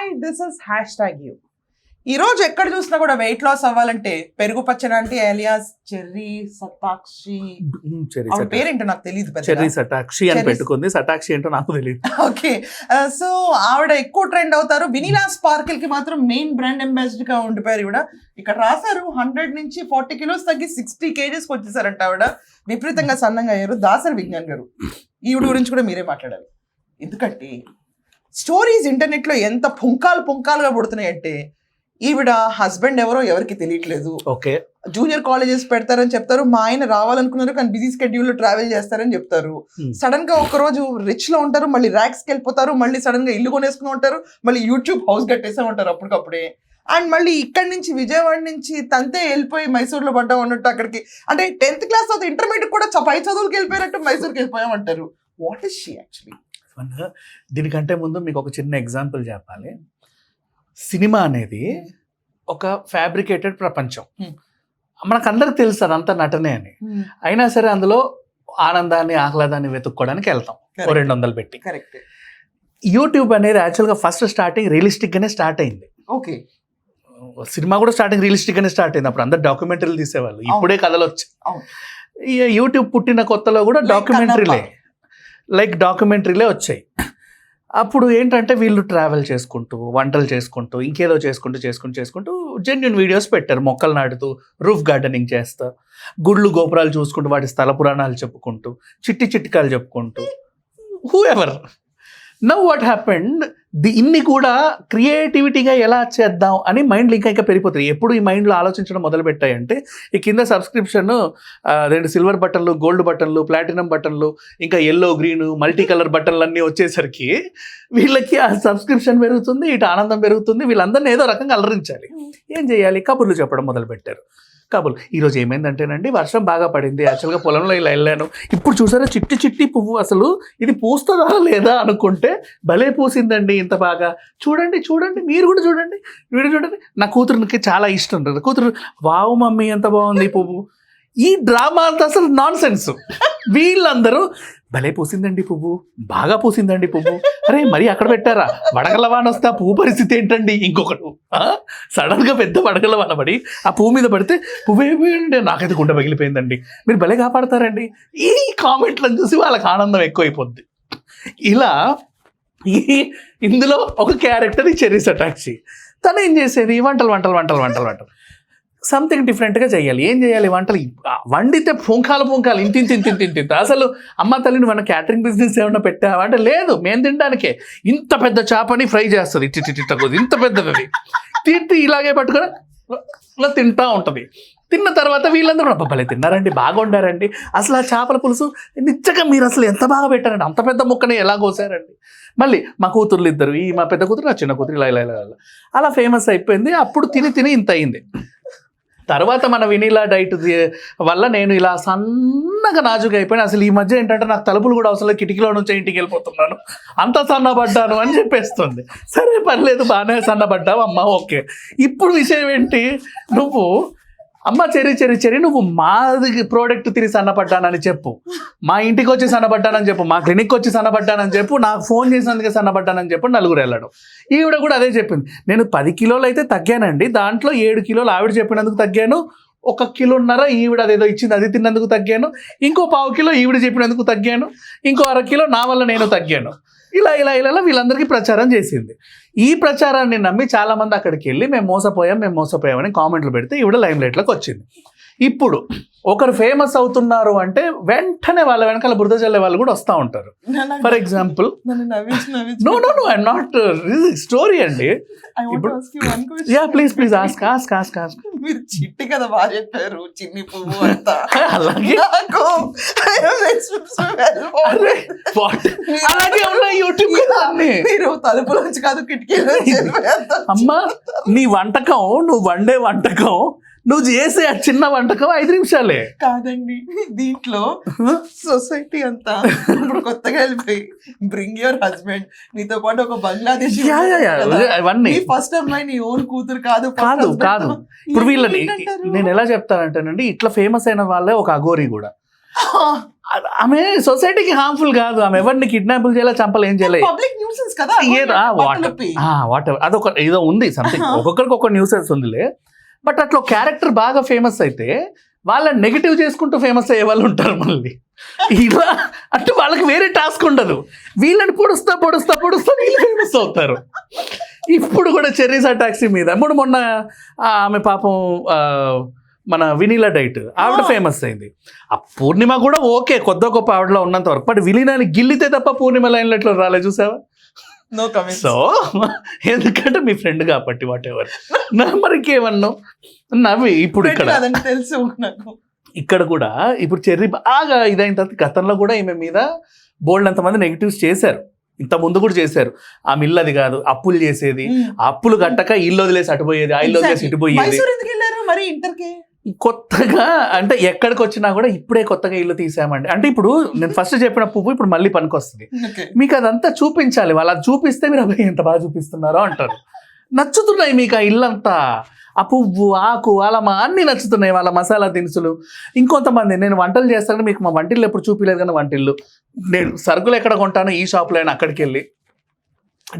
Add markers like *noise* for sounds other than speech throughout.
Hi this is hashtag you ఈ రోజు ఎక్కడ చూసినా కూడా వెయిట్ లాస్ అవ్వాలంటే పెరుగు పచ్చడి అంటే ఎలియాస్ చెర్రీ సతాక్షి ఆవిడ పేరేంటో నాకు తెలియదు చెర్రీ సటాక్షి అని పెట్టుకుంది. సటాక్షి ఏంటో నాకు తెలియదు ఓకే సో ఆవిడ ఎక్కువ ట్రెండ్ అవుతారు. వినీలా స్పార్కిల్కి మాత్రం మెయిన్ బ్రాండ్ అంబాసిడర్గా ఉండిపోయారు కూడా ఇక్కడ రాశారు హండ్రెడ్ నుంచి ఫార్టీ కిలోస్ తగ్గి సిక్స్టీ కేజెస్ వచ్చేసారంట ఆవిడ. విపరీతంగా సన్నంగా అయ్యారు. దాసరి విజ్ఞాన్ గారు. ఈవిడ గురించి కూడా మీరే మాట్లాడాలి. ఎందుకంటే స్టోరీస్ ఇంటర్నెట్లో ఎంత పుంకాలు పుంకాలుగా పుడుతున్నాయి అంటే ఈవిడ హస్బెండ్ ఎవరో ఎవరికి తెలియట్లేదు. ఓకే. జూనియర్ కాలేజెస్ పెడతారని చెప్తారు మా ఆయన రావాలనుకున్నారు కానీ బిజీ స్కెడ్యూల్లో ట్రావెల్ చేస్తారని చెప్తారు. సడన్గా ఒక రోజు రిచ్లో ఉంటారు మళ్ళీ ర్యాక్స్కి వెళ్ళిపోతారు మళ్ళీ సడన్గా ఇల్లు కొనేసుకుని ఉంటారు మళ్ళీ యూట్యూబ్ హౌస్ కట్టేసే ఉంటారు అప్పటికప్పుడే. అండ్ మళ్ళీ ఇక్కడి నుంచి విజయవాడ నుంచి తంతే వెళ్ళిపోయి మైసూర్లో పడ్డాం అన్నట్టు అక్కడికి. అంటే టెన్త్ క్లాస్ తర్వాత ఇంటర్మీడియట్ కూడా పై చదువులకు వెళ్ళిపోయినట్టు మైసూర్కి వెళ్ళిపోయామంటారు. వాట్ ఇస్ షీ యాక్చువల్లీ మన- దీనికంటే ముందు మీకు ఒక చిన్న ఎగ్జాంపుల్ చెప్పాలి. సినిమా అనేది ఒక ఫ్యాబ్రికేటెడ్ ప్రపంచం. మనకు అందరికి తెలుసు అదంతా నటనే అని. అయినా సరే అందులో ఆనందాన్ని ఆహ్లాదాన్ని వెతుక్కోవడానికి వెళ్తాం. ఓ రెండు వందలు పెట్టి. కరెక్ట్. యూట్యూబ్ అనేది యాక్చువల్గా ఫస్ట్ స్టార్టింగ్ రియలిస్టిక్ గానే స్టార్ట్ అయింది. ఓకే. సినిమా కూడా స్టార్టింగ్ రియలిస్టిక్ గానే స్టార్ట్ అయింది. అప్పుడు అందరు డాక్యుమెంటరీలు తీసేవాళ్ళు. ఇప్పుడే కథలు వచ్చాయి. యూట్యూబ్ పుట్టిన కొత్తలో కూడా డాక్యుమెంటరీలే. లైక్ డాక్యుమెంటరీలే వచ్చాయి. అప్పుడు ఏంటంటే వీళ్ళు ట్రావెల్ చేసుకుంటూ వంటలు చేసుకుంటూ ఇంకేదో చేసుకుంటూ చేసుకుంటూ చేసుకుంటూ జెన్యున్ వీడియోస్ పెట్టారు. మొక్కలు నాటుతూ రూఫ్ గార్డెనింగ్ చేస్తా గుళ్ళు గోపురాలు చూసుకుంటూ వాటి స్థల పురాణాలు చెప్పుకుంటూ చిట్టి చిట్కాలు చెప్పుకుంటూ. Whoever now what happened the ఇన్ని కూడా క్రియేటివిటీగా ఎలా చేద్దాం అని మైండ్లో ఇంకా ఇంకా పెరిగిపోతాయి. ఎప్పుడు ఈ మైండ్లో ఆలోచించడం మొదలు పెట్టాయంటే ఈ కింద సబ్స్క్రిప్షన్ రెండు సిల్వర్ బటన్లు గోల్డ్ బటన్లు ప్లాటినం బటన్లు ఇంకా ఎల్లో గ్రీన్ మల్టీ కలర్ బటన్లు అన్నీ వచ్చేసరికి వీళ్ళకి ఆ సబ్స్క్రిప్షన్ పెరుగుతుంది ఇటు ఆనందం పెరుగుతుంది వీళ్ళందరినీ ఏదో రకంగా అలరించాలి. ఏం చేయాలి? కబుర్లు చెప్పడం మొదలు పెట్టారు ఈరోజు ఏమైందంటేనండి వర్షం బాగా పడింది. యాక్చువల్గా పొలంలో ఇలా వెళ్ళాను ఇప్పుడు చూసారా చిట్టి చిట్టి పువ్వు అసలు ఇది పూస్తుందా లేదా అనుకుంటే భలే పూసిందండి ఇంత బాగా. చూడండి చూడండి మీరు కూడా చూడండి వీడు చూడండి. నా కూతురుకి చాలా ఇష్టం ఉంటుంది కూతురు వావు మమ్మీ ఎంత బాగుంది ఈ పువ్వు. ఈ డ్రామా అంతా అసలు నాన్ సెన్స్ వీళ్ళందరూ భలే పూసిందండి పువ్వు. బాగా పూసిందండి పువ్వు. అరే మరి అక్కడ పెట్టారా? వడగల వాన వస్తే ఆ పువ్వు పరిస్థితి ఏంటండి? ఇంకొకడు. సడన్గా పెద్ద వడగల వాన పడి ఆ పువ్వు మీద పడితే పువ్వు అయిపోయింది నాకైతే గుండె పగిలిపోయిందండి మీరు భలే కాపాడతారండి. ఈ కామెంట్లను చూసి వాళ్ళకి ఆనందం ఎక్కువైపోద్ది. ఇలా ఈ ఇందులో ఒక క్యారెక్టర్ ఈ చెర్రీస్ అటాక్సీ తను ఏం చేసేది? వంటలు వంటలు వంటలు వంటలు వంటలు. సంథింగ్ డిఫరెంట్గా చేయాలి. ఏం చేయాలి? వంటలు వండితే పుంకాలు పుంకాలు ఇంత ఇంత ఇంత అసలు అమ్మ తల్లిని మన క్యాటరింగ్ బిజినెస్ ఏమైనా పెట్టావా? అంటే లేదు మేము తినడానికే. ఇంత పెద్ద చేపని ఫ్రై చేస్తుంది. ఇట్టి ఇట్టి కొద్ది, ఇంత పెద్దది తిట్టి ఇలాగే పట్టుకొని ఇలా తింటా ఉంటుంది. తిన్న తర్వాత వీళ్ళందరూ పబ్బలే భలే తిన్నారండి బాగా వండారండి అసలు ఆ చేపల పులుసు నిజంగా మీరు అసలు ఎంత బాగా పెట్టారండి? అంత పెద్ద ముక్కని ఎలా కోసారండి? మళ్ళీ మా కూతుర్లు ఇద్దరు ఈ మా పెద్ద కూతురు నా చిన్న కూతురు ఇలా ఇలా ఇలా. అలా ఫేమస్ అయిపోయింది. అప్పుడు తిని తిని ఇంత అయింది. తర్వాత మన వినీలా డైట్ వల్ల నేను ఇలా సన్నగా నాజుగా అయిపోయాను. అసలు ఈ మధ్య ఏంటంటే నాకు తలుపులు కూడా అవసరం లేదు, కిటికీలో నుంచి ఇంటికి వెళ్ళిపోతున్నాను. అంత సన్నబడ్డాను అని చెప్పేస్తుంది. సరే పర్లేదు బాగానే సన్నబడ్డావు అమ్మ ఓకే. ఇప్పుడు విషయం ఏంటి? నువ్వు అమ్మ చెరి చెరి చెరి నువ్వు మాది ప్రోడక్ట్ తిరిగి సన్నపడ్డానని చెప్పు. మా ఇంటికి వచ్చి సన్నపడ్డానని చెప్పు మా క్లినిక్ వచ్చి సన్నపడ్డానని చెప్పు నాకు ఫోన్ చేసినందుకే సన్నపడ్డానని చెప్పు నలుగురు వెళ్ళడం. ఈవిడ కూడా అదే చెప్పింది. నేను పది కిలోలు అయితే తగ్గానండి దాంట్లో ఏడు కిలోలు ఆవిడ చెప్పినందుకు తగ్గాను ఒక కిలోన్నర ఈవిడ అదేదో ఇచ్చింది అది తిన్నందుకు తగ్గాను ఇంకో పావు కిలో ఈవిడ చెప్పినందుకు తగ్గాను ఇంకో అర కిలో నా వల్ల నేను తగ్గాను. ఇలా ఇలా ఇలా వీళ్ళందరికీ ప్రచారం చేసింది. ఈ ప్రచారాన్ని నమ్మి చాలా మంది అక్కడికి వెళ్ళి మేము మోసపోయాం మేము మోసపోయామని కామెంట్లు పెడితే ఈవిడ లైమ్ లైట్లోకి వచ్చింది. ఇప్పుడు ఒకరు ఫేమస్ అవుతున్నారు అంటే వెంటనే వాళ్ళ వెనకాల బురద జల్లే వాళ్ళు కూడా వస్తూ ఉంటారు. For example no no no I'm not story అండి. ఇప్పుడు-. Yeah please please ask ask ask ask మీరు చిట్టి కదా బాగా చెప్పారు చిన్ని పువ్వు అంతా. అలాగే. నాకు అలాగే ఉన్నాయి యూట్యూబ్ మీరు తలుపులోంచి కాదు కిటికీలో అమ్మా నీ వంటకం నువ్వు వండే వంటకం నువ్వు చేసే ఆ చిన్న వంటకం ఐదు నిమిషాలే. కాదండి దీంట్లో సొసైటీ అంతా ఇప్పుడు కొత్తగా వెళ్ళిపోయి బ్రింగ్ యువర్ హస్బెండ్ నీతో పాటు ఒక బంగ్లాదేశ్ అవన్నీ. ఫస్ట్ అమ్మాయి నీ ఓన్ కూతురు కాదు కాదు. కాదు. ఇప్పుడు వీళ్ళని? నేను ఎలా చెప్తానంటేనండి ఇట్లా ఫేమస్ అయిన వాళ్ళే ఒక అఘోరి కూడా. ఆమె సొసైటీకి హార్మ్ఫుల్ కాదు. ఆమె ఎవరిని కిడ్నాపుల్ చేయాలి చంపలు ఏం చేయలేదు. వాట్ అదొక ఏదో ఉంది సంథింగ్ ఒక్కొక్కరికి ఒక న్యూసెన్స్ ఉందిలే. బట్ అట్లా క్యారెక్టర్ బాగా ఫేమస్ అయితే వాళ్ళని నెగిటివ్ చేసుకుంటూ ఫేమస్ అయ్యే వాళ్ళు ఉంటారు మళ్ళీ. ఇలా అంటే వాళ్ళకి వేరే టాస్క్ ఉండదు. వీళ్ళని పొడుస్తా పొడుస్తా పొడుస్తా వీళ్ళు ఫేమస్ అవుతారు. ఇప్పుడు కూడా చెర్రీసా టాక్సీ మీద మొన్న ఆ, ఆమె పాపం మన వినీలా డైట్ ఆవిడ. ఫేమస్ అయింది. ఆ పూర్ణిమ కూడా ఓకే కొద్ది గొప్ప ఆవిడలో ఉన్నంత వరకు. బట్ విలీనాన్ని గిల్లితే తప్ప పూర్ణిమ లైన్లో ఎట్లా రాలే చూసావా? No comments. సో ఎందుకంటే మీ ఫ్రెండ్ కాబట్టి వాట్ ఎవర్ నా మరి ఇంకేమన్నావు నవ్వి ఇప్పుడు ఇక్కడ. తెలుసు నాకు. ఇక్కడ కూడా ఇప్పుడు చెర్రీ బాగా ఇదైన తర్వాత గతంలో కూడా ఈమె మీద బోల్డ్ అంతమంది నెగిటివ్స్ చేశారు. ఇంత ముందు కూడా చేశారు. ఆ మిల్ అది కాదు అప్పులు చేసేది. ఆ అప్పులు కట్టక ఇల్లు వదిలేసి అటుపోయేది ఆ ఇల్లు వదిలేసి ఇటు పోయేది. మైసూర్ ఎందుకు వెళ్ళారు మరి ఇంటర్కి కొత్తగా అంటే ఎక్కడికి వచ్చినా కూడా ఇప్పుడే కొత్తగా ఇల్లు తీసామండి. అంటే ఇప్పుడు నేను ఫస్ట్ చెప్పిన పువ్వు ఇప్పుడు మళ్ళీ పనికొస్తుంది. Okay. మీకు అదంతా చూపించాలి. వాళ్ళు అది చూపిస్తే మీరు అబ్బాయి ఎంత బాగా చూపిస్తున్నారో అంటారు. నచ్చుతున్నాయి మీకు ఆ ఇల్లంతా. ఆ పువ్వు ఆకు అలమ అన్ని నచ్చుతున్నాయి వాళ్ళ మసాలా దినుసులు. ఇంకొంతమంది నేను వంటలు చేస్తాను మీకు మా వంటిల్లు ఎప్పుడు చూపించలేదు కానీ వంటిల్లు. నేను సరుకులు ఎక్కడ కొంటానో ఈ షాప్లో అయినా అక్కడికి వెళ్ళి.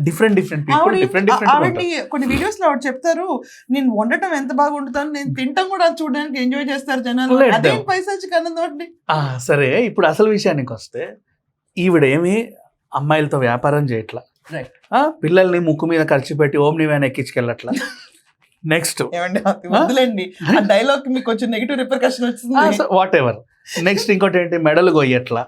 Different different people different different కొన్ని వీడియోస్లో ఆవిడ చెప్తారు నేను వండటం ఎంత బాగా వండుతాను నేను తింటాం కూడా చూడడానికి ఎంజాయ్ చేస్తారు జనాలు. అదే them. పైసాచి కన్నదో అండి. సరే ఇప్పుడు అసలు విషయానికి వస్తే ఈవిడేమి అమ్మాయిలతో వ్యాపారం చేయట్లా. పిల్లల్ని ముక్కు మీద ఖర్చు పెట్టి ఓం నివ్యాన్ ఎక్కించుకెళ్ళట్లా. *laughs* నెక్స్ట్ వద్దులేండి. ఆ డైలాగ్ మీకు కొంచెం నెగిటివ్ రిపర్కషన్ వచ్చింది వాట్ ఎవర్ నెక్స్ట్ ఇంకోటి ఏంటి? మెడలు కొయ్యట్లా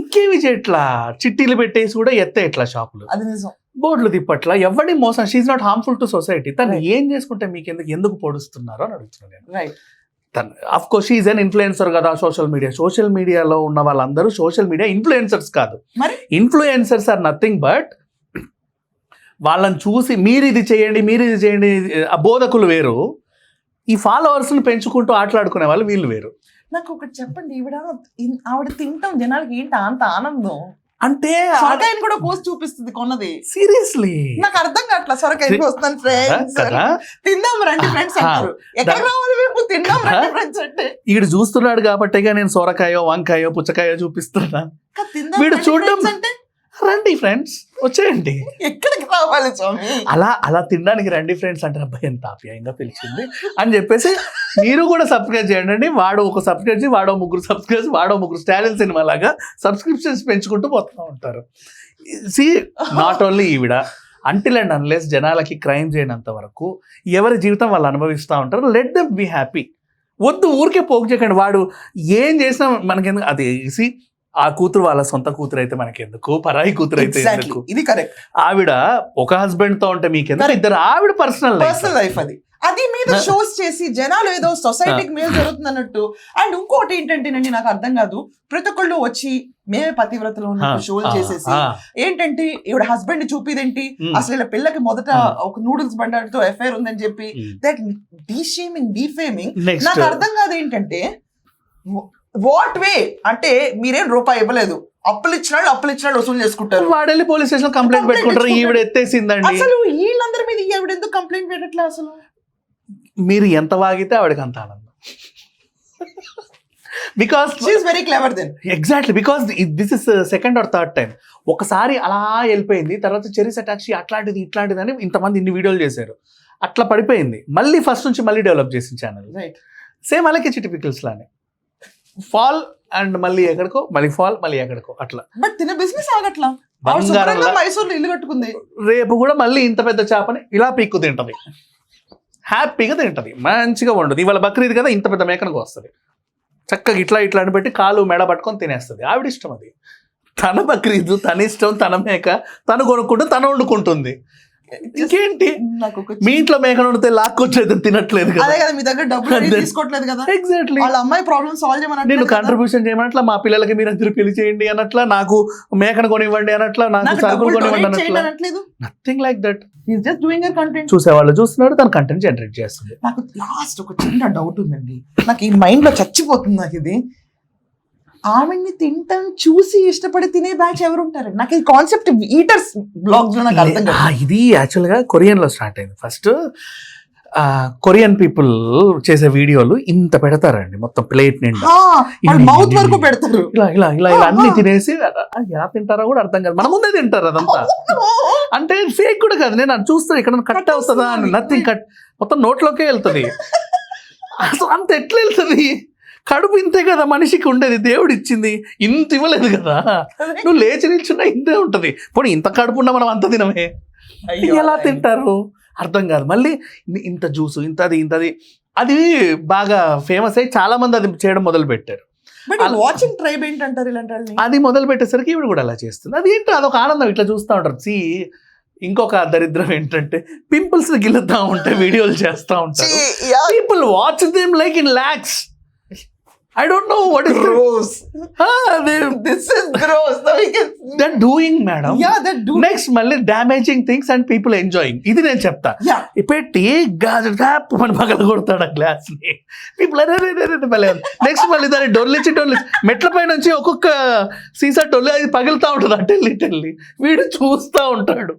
ఇంకేమి చేయట్లా? చిట్టీలు పెట్టేసి కూడా ఎత్తేయట్లా షాపులు. అది నిజం. బోర్డులు తిప్పట్లా. ఎవరిని మోసం? She's not harmful to society తను. ఏం చేసుకుంటే మీకు ఎందుకు? ఎందుకు పొడుస్తున్నారు అని అడుగుతున్నాను నేను. రైట్ తను of course she's an influencer కదా సోషల్ మీడియా సోషల్ మీడియాలో ఉన్న వాళ్ళందరూ సోషల్ మీడియా ఇన్ఫ్లుయెన్సర్స్ కాదు? ఇన్ఫ్లుయెన్సర్స్ ఆర్ నథింగ్ బట్ వాళ్ళని చూసి మీరు ఇది చేయండి మీరు ఇది చేయండి ఆ బోధకులు వేరు. ఈ ఫాలోవర్స్ని పెంచుకుంటూ ఆటలాడుకునే వాళ్ళు వీళ్ళు వేరు. నాకు ఒకటి చెప్పండి ఈవిడ ఆవిడ తింటాం జనాలకి ఏంటి అంత ఆనందం? అంటే సొరకాయని కూడా కోసి చూపిస్తుంది కొన్నది. సీరియస్లీ. నాకు అర్థం కావట్లా సొరకాయ వస్తాను ఫ్రెండ్స్ తిందాం రండి ఫ్రెండ్స్ అంటారు. ఎక్కడ రావాలి మేము? తిందాం రండి ఫ్రెండ్స్ అంటే. ఈడు చూస్తున్నాడు కాబట్టిగా నేను సొరకాయో వంకాయో పుచ్చకాయో చూపిస్తున్నా. వీడు చూడడం- అంటే? రండి ఫ్రెండ్స్ వచ్చేయండి. ఎక్కడికి రావాలి స్వామి? అలా అలా తినడానికి రండి ఫ్రెండ్స్ అంటే అబ్బాయి ఎంత ఆప్యాయంగా పిలిచింది. అని చెప్పేసి మీరు కూడా సబ్స్క్రైబ్ చేయండి వాడు ఒక సబ్స్క్రైబ్ చేసి వాడో ముగ్గురు సబ్స్క్రైబ్ వాడో ముగ్గురు స్టాలిన్ సినిమా లాగా సబ్స్క్రిప్షన్స్ పెంచుకుంటూ పోతూ ఉంటారు. సి నాట్ ఓన్లీ ఈవిడ అంటిల్ అండ్ అన్లెస్ జనాలకి క్రైమ్ చేయనంత వరకు ఎవరి జీవితం వాళ్ళు అనుభవిస్తూ ఉంటారు. లెట్ దమ్ బీ హ్యాపీ వద్దు ఊరికే పోగు చేయకండి. వాడు ఏం చేసినా మనకెందుకు అది సి ఆ కూతురు వాళ్ళ సొంత కూతురు అయితే మనకెందుకు? పరాయి కూతురు అయితే ఎందుకు? ఇది కరెక్ట్ ఆవిడ ఒక హస్బెండ్తో ఉంటే మీకెందుకు? ఇద్దరు ఆవిడ పర్సనల్ పర్సనల్ లైఫ్ అది. అది మీద షోస్ చేసి జనాలు ఏదో సొసైటీకి మేలు జరుగుతుంది అన్నట్టు అండ్ ఇంకోటి ఏంటంటేనండి నాకు అర్థం కాదు. ప్రతి ఒక్కళ్ళు వచ్చి మేమే పతివ్రతలో ఉన్నట్టు షోలు చేసేసి ఏంటంటే ఈవిడ హస్బెండ్ చూపిదేంటి అసలు ఇలా పిల్లకి మొదట. ఒక నూడిల్స్ బండాడితో ఎఫ్ఐఆర్ ఉందని చెప్పి దట్ డీషేమింగ్ డీఫేమింగ్ నాకు అర్థం కాదు ఏంటంటే వాట్ వే అంటే మీరేం రూపాయి ఇవ్వలేదు. అప్పులు ఇచ్చిన వాళ్ళు అప్పులు ఇచ్చిన వాళ్ళు వసూలు చేసుకుంటారు. వాడెళ్ళి పోలీస్ స్టేషన్ కంప్లైంట్ పెట్టుకుంటారు. ఈవిడ ఎత్తేసిందండి. అసలు వీళ్ళందరి మీద ఈవిడ ఎందుకు కంప్లైంట్ పెట్టట్లే అసలు? మీరు ఎంత వాగితే ఆవిడకి అంత ఆనందం. Because she's very clever then exactly because this is second or third time ఒకసారి అలా వెళ్ళిపోయింది తర్వాత చెరీస్ అటాక్సీ అట్లాంటిది ఇట్లాంటిది అని ఇంతమంది ఇన్ని వీడియోలు చేశారు. అట్లా పడిపోయింది. మళ్ళీ ఫస్ట్ నుంచి మళ్ళీ డెవలప్ చేసిన ఛానల్ రైట్ సేమ్ అలాగే చిట్టి పికిల్స్ లానే. ఫాల్ అండ్ మళ్ళీ ఎక్కడికో? మళ్ళీ ఫాల్ మళ్ళీ ఎక్కడికో? అట్లా. బట్ తిన బిజినెస్ ఆగట్లా. మైసూర్లో ఇల్లు కట్టుకుంది. రేపు కూడా మళ్ళీ ఇంత పెద్ద చేపని ఇలా పీక్కు తింటది. హ్యాపీగా తింటది. మంచిగా వండుది. ఇవాళ బక్రీద్ కదా ఇంత పెద్ద మేకనకు వస్తుంది చక్కగా ఇట్లా ఇట్లా అని పెట్టి కాలు మెడ పట్టుకొని తినేస్తుంది. ఆవిడ ఇష్టం అది. తన బక్రీద్ తన ఇష్టం తన మేక తను కొనుక్కుంటూ తను వండుకుంటుంది. ఇంకేంటి? మీ ఇంట్లో మేకను వండితే లాక్కొచ్చేది తినట్లేదు కదా. అదే కదా మీ దగ్గర డబ్బులు. తీసుకోవట్లేదు కదా. ఎగ్జాక్ట్లీ వాళ్ళ అమ్మాయి ప్రాబ్లమ్ సాల్వ్ చేయమని నేను కాంట్రిబ్యూషన్ చేయమన్నట్ల మా పిల్లలకి మీరు అందరూ పెళ్ళి చేయండి అనట్లా నాకు మేకను కొనివ్వండి అనట్లా నాకు సరుకులు కొనివ్వండి అనట్లేదు nothing like that is just doing content చూసేవాళ్ళు చూస్తున్నాడు తన కంటెంట్ జనరేట్ చేస్తుంది. నాకు లాస్ట్ ఒక చిన్న డౌట్ ఉందండి. నాకు ఈ మైండ్లో చచ్చిపోతుంది నాకు ఇది. ఆమెని తింటాం చూసి ఇష్టపడి తినే బ్యాచ్ ఎవరు ఉంటారు నాకు ఈ కాన్సెప్ట్ ఈటర్స్ బ్లాగ్స్లో నాకు అర్థం ఇది యాక్చువల్గా కొరియన్లో స్టార్ట్ అయింది. ఫస్ట్ కొరియన్ పీపుల్ చేసే వీడియోలు ఇంత పెడతారండి మొత్తం ప్లేట్ నిండా. మౌత్ వరకు. పెడతారు. ఇలా ఇలా ఇలా ఇలా అన్ని. తినేసి ఎలా తింటారో కూడా అర్థం కాదు. మన ముందే తింటారు అదంతా. అంటే ఫేక్ కూడా కాదు. నేను అది చూస్తాను ఇక్కడ కట్ అవుతుందా? అని? నథింగ్ కట్ మొత్తం నోట్లోకే వెళ్తుంది. *laughs* అసలు అంత ఎట్లా వెళ్తుంది? కడుపు ఇంతే కదా మనిషికి ఉండేది దేవుడు ఇచ్చింది ఇంత ఇవ్వలేదు కదా. నువ్వు లేచి నిల్చున్నా ఇంతే ఉంటది. పోనీ ఇంత కడుపు ఉన్నా మనం అంత తినమే. ఎలా తింటారు? అర్థం కాదు. మళ్ళీ ఇంత జ్యూసు ఇంతది ఇంతది అది. బాగా ఫేమస్ అయ్యి చాలా మంది అది చేయడం మొదలు పెట్టారు వాచింగ్ ట్రైబ్ ఏంటంటారు ఇలాంటి అది మొదలు పెట్టేసరికి ఈవిడ కూడా అలా చేస్తుంది. అది ఏంటో అదొక ఆనందం. ఇట్లా చూస్తూ ఉంటారు. సి ఇంకొక దరిద్రం ఏంటంటే పింపుల్స్ గిల్లుతా ఉంటే వీడియోలు చేస్తూ ఉంటారు. People watch them like in lakhs. I don't know what is gross. They this is gross. Now we can that doing madam yeah that do next మళ్ళీ damaging things and people enjoying ఇది నేను చెప్తా. పెట్టి గాజు tap మన పగల కొడతాడు ఆ గ్లాస్ని. పీపుల్ నెక్స్ట్ మళ్ళీ దాన్ని డొల్లిచ్చి డొల్లిచ్చి మెట్ల పై నుంచి ఒక్కొక్క సీసా డొల్లి అది పగులుతా ఉంటుంది అటెల్లి ఇటెల్లి వీడు చూస్తా ఉంటాడు.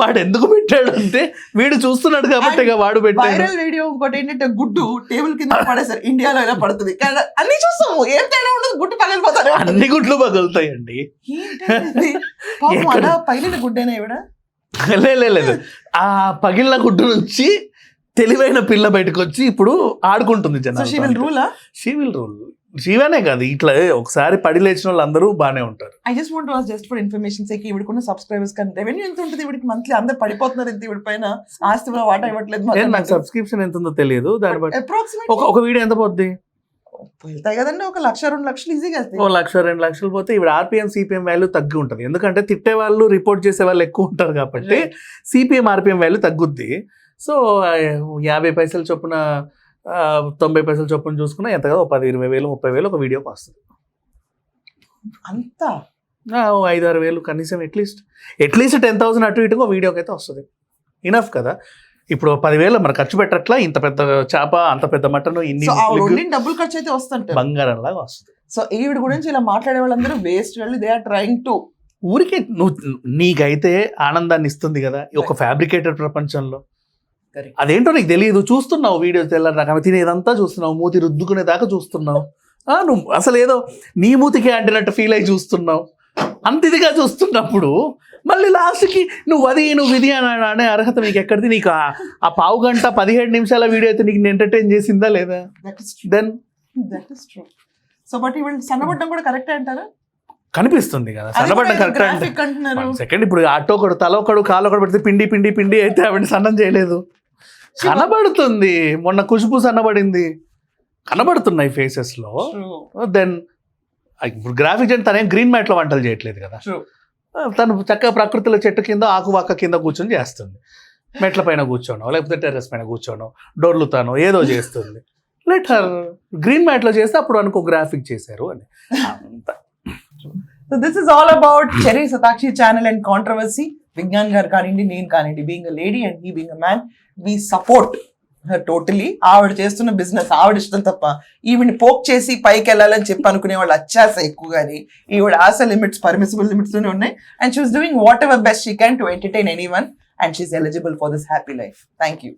వాడు ఎందుకు పెట్టాడు అంటే వీడు చూస్తున్నాడు కాబట్టి వాడు పెట్టాడు. వైరల్ వీడియో ఇంకోటి ఏంటంటే గుడ్డు టేబుల్ కింద పడేసారు ఇండియాలో ఇలా పడుతుంది? అన్ని చూస్తాము ఏం తేడా ఉండదు గుడ్డు పగలిపోతారు అన్ని గుడ్లు పగులుతాయండి? అలా పగిలిన గుడ్డేనా ఇవిడ లేదు ఆ పగిలిన గుడ్డు నుంచి తెలివైన పిల్ల బయటకు వచ్చి ఇప్పుడు ఆడుకుంటుంది జనాలు రూల్ షీ విల్ రూల్ శివనే కాదు ఇట్లా ఒకసారి పడి లేచిన వాళ్ళు అందరూ బాగానే ఉంటారు I just want was just for information సేకి ఇవిడకున్న సబ్స్క్రైబర్స్ కానీ రెవెన్యూ ఎంత ఉంటుంది ఇవిడికి మంత్లీ అందరు పడిపోతున్నారు ఎంత ఇవిడి పైన. ఆస్తి వాటా ఇవ్వట్లేదు నాకు సబ్స్క్రిప్షన్ ఎంత ఉందో తెలియదు దాన్ని బట్టి. ఒక వీడియో ఎంత పోద్ది? వెళ్తాయి కదండి ఒక లక్ష రెండు లక్షలు ఈజీగా ఓ వెళ్తాయి. లక్ష రెండు లక్షలు పోతే ఇప్పుడు ఆర్పిఎం సిపిఎం వాల్యూ తగ్గి ఉంటుంది. ఎందుకంటే తిట్టే వాళ్ళు రిపోర్ట్ చేసే వాళ్ళు ఎక్కువ ఉంటారు కాబట్టి. సిపిఎం ఆర్పిఎం వాల్యూ తగ్గుద్ది. సో యాభై పైసలు చొప్పున తొంభై పైసలు చొప్పున చూసుకున్నా ఎంత కదా ఒక పది ఇరవై వేలు ముప్పై వేలు ఒక వీడియోకి వస్తుంది. అంత? ఐదు ఆరు వేలు కనీసం అట్లీస్ట్ అట్లీస్ట్ టెన్ థౌసండ్ అటు ఇటుగా వీడియోకి అయితే వస్తుంది. ఇనఫ్ కదా? ఇప్పుడు పదివేలు మరి ఖర్చు పెట్టట్లా? ఇంత పెద్ద చేప అంత పెద్ద మటన్ ఇన్ని డబ్బులు ఖర్చు అయితే వస్తుంటారు. బంగారం లాగా వస్తుంది. సో ఈవిడ గురించి ఇలా మాట్లాడే వాళ్ళందరూ వేస్ట్ వాళ్ళు దే ఆర్ ట్రైంగ్ టు ఊరికే నువ్వు నీకైతే ఆనందాన్ని ఇస్తుంది కదా ఒక ఫ్యాబ్రికేటెడ్ ప్రపంచంలో. అదేంటో నీకు తెలియదు చూస్తున్నావు వీడియోస్ తెల్లారి దాకా ఆమె తినేదంతా చూస్తున్నావు మూతి రుద్దుకునే దాకా చూస్తున్నావు. ఆ, నువ్వు అసలు ఏదో నీ మూతికి అంటినట్టు ఫీల్ అయి చూస్తున్నావు. అంత ఇదిగా చూస్తున్నప్పుడు మళ్ళీ లాస్ట్కి నువ్వు అది నువ్వు ఇది అని అనే అర్హత నీకు ఎక్కడిది నీకు ఆ- పావు గంట పదిహేడు నిమిషాల వీడియో అయితే నీకు ఎంటర్టైన్ చేసిందా లేదా? Then that is true so but సన్నబడ్డం కూడా కరెక్టే అంటారా? కనిపిస్తుంది కదా. సన్నబడ్డం కరెక్ట్ అంటున్నారు. సెకండ్ ఇప్పుడు ఆటో ఒకడు తల ఒకడు కాలు ఒకడు పెడితే పిండి పిండి పిండి అయితే ఆవిడ సన్నం చేయలేదు. కనబడుతుంది. మొన్న కుషుపు సన్నబడింది. కనబడుతున్నాయి ఫేసెస్లో. దెన్ ఇప్పుడు గ్రాఫిక్ అంటే తనేం గ్రీన్ మ్యాట్లో వంటలు చేయట్లేదు కదా. తను చక్కగా ప్రకృతిలో చెట్టు కింద ఆకువాక కింద కూర్చొని చేస్తుంది. మెట్ల పైన కూర్చోనో లేకపోతే టెర్రస్ పైన కూర్చోనో డొర్లుతానో ఏదో చేస్తుంది. లెట్ హర్ గ్రీన్ మ్యాట్లో చేస్తే అప్పుడు అనుకో గ్రాఫిక్ చేశారు అని. So this is all about cherry సతాక్షి ఛానల్ అండ్ కాంట్రవర్సీ విజ్ఞాన్ గారు కానివ్వండి నేను కానివ్వండి being a lady and he being a man we support *laughs* totally ఆవిడ చేస్తున్న బిజినెస్ ఆవిడ ఇష్టం తప్ప ఈవిని పోక్ చేసి పైకి వెళ్ళాలని చెప్పి అనుకునే వాళ్ళు అత్యాస ఎక్కువగాని. ఈవిడ ఆశ లిమిట్స్ పర్మిసిబుల్ లిమిట్స్ ఉన్నాయి. And she's doing whatever best she can to entertain anyone and she's eligible for this happy life thank you